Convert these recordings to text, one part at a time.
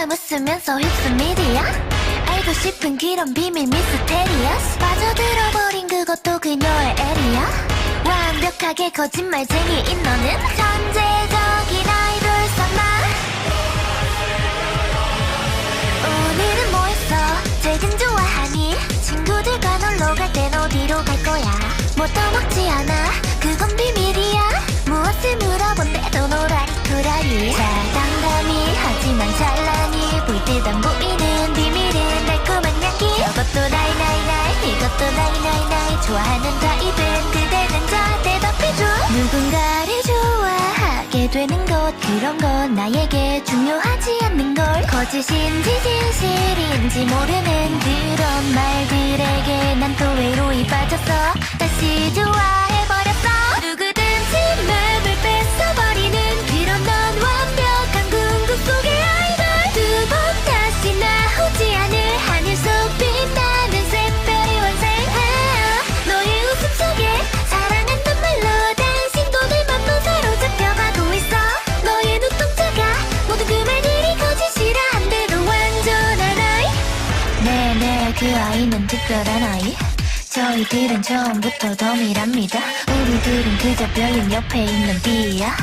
감 웃으면서 휩쓸미디야 알고 싶은 그런 비밀 미스테리어스 빠져들어버린 그것도 그녀의 에리야 완벽하게 거짓말쟁이인 너는 천재적인 아이돌 삼아 오늘은 뭐 했어? 제일 좋아하니? 친구들과 놀러 갈 땐 어디로 갈 거야? 뭐 떠먹지 않아? 듯안 보이는 비밀은 달콤한 향기. 저것도 나이 나이 나이 이것도 나이 나이 나이. 좋아하는 타입은 그대는 자 대답해줘 누군가를 좋아하게 되는 것 그런 건 나에게 중요하지 않는 걸. 거짓인지 진실인지 모르는 그런 말들에게 난 또 외로이 빠졌어 네네 그 아이는 특별한 아이? 저희들은 처음부터 덤이랍니다. 우리들은 그저 별님 옆에 있는 비야.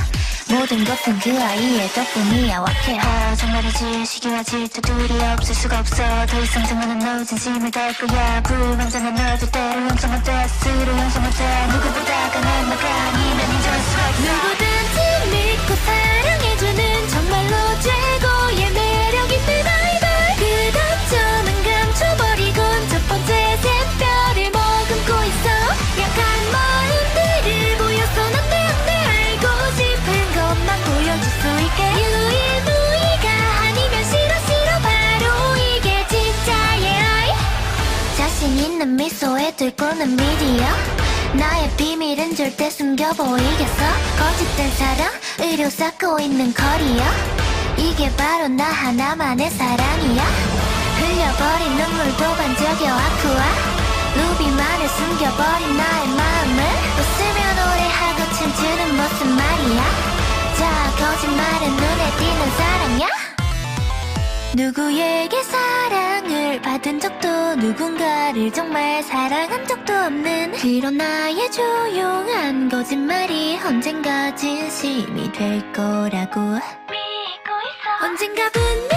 모든 것은 그 아이의 덕분이야 왁해 아 정말이지 시기하지 또 둘이 없을 수가 없어. 더 이상 정말은 너 진심을 달 거야. 불완전한 너도 때로 형성한 때스로 형성한 때 누구보다 강한 미소에 들고는 미디어 나의 비밀은 절대 숨겨 보이겠어? 거짓된 사랑? 의료 쌓고 있는 커리어 이게 바로 나 하나만의 사랑이야? 흘려버린 눈물도 반짝여 아쿠아? 루비만을 숨겨버린 나의 마음을 웃으며 노래하고 춤추는 모습 말이야? 자 거짓말은 눈에 띄는 사랑이야? 누구에게 받은 적도 누군가를 정말 사랑한 적도 없는 그런 나의 조용한 거짓말이 언젠가 진심이 될 거라고 믿고 있어. 언젠가 분명